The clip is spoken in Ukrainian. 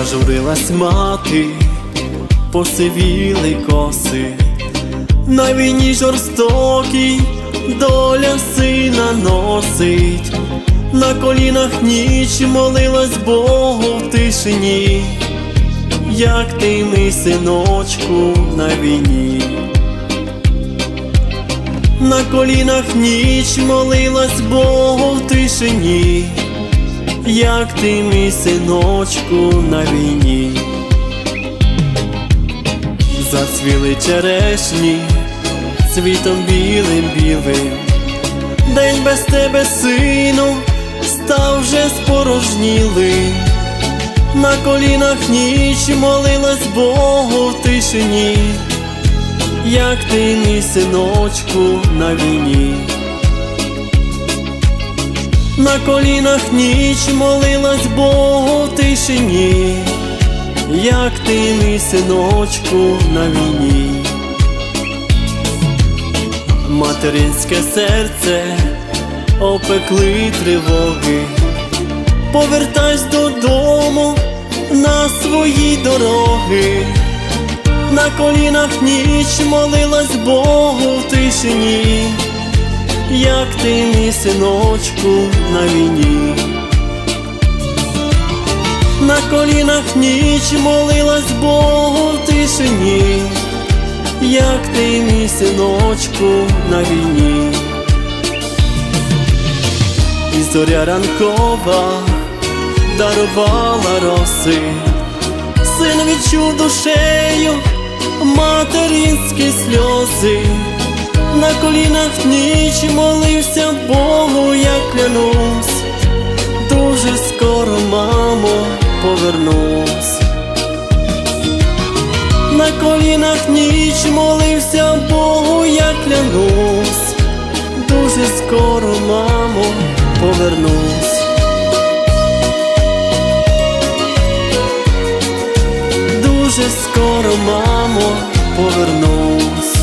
Зажурилась мати, посивіли коси, на війні жорстокій доля сина носить, на колінах ніч молилась Богу в тишині, як ти мій синочку на війні. На колінах ніч молилась Богу в тишині, як ти мій синочку на війні. Зацвіли черешні цвітом білим білим, день без тебе, сину, став вже спорожнілим. На колінах ніч молилась Богу в тишині, як ти мій синочку На колінах ніч молилась Богу в тишині, як ти мій синочку на війні. Материнське серце опекли тривоги, повертайся додому на свої дороги. На колінах ніч молилась Богу в тишині, як ти мій синочку на війні. На колінах ніч молилась Богу в тишині, як ти мій синочку на війні. І зоря ранкова дарувала роси, син відчув душею материнські сльози, на колінах ніч молився Богу, я клянусь, дуже скоро, мамо, повернусь. На колінах ніч молився Богу, я клянусь, дуже скоро, мамо, повернусь. Дуже скоро, мамо, повернусь.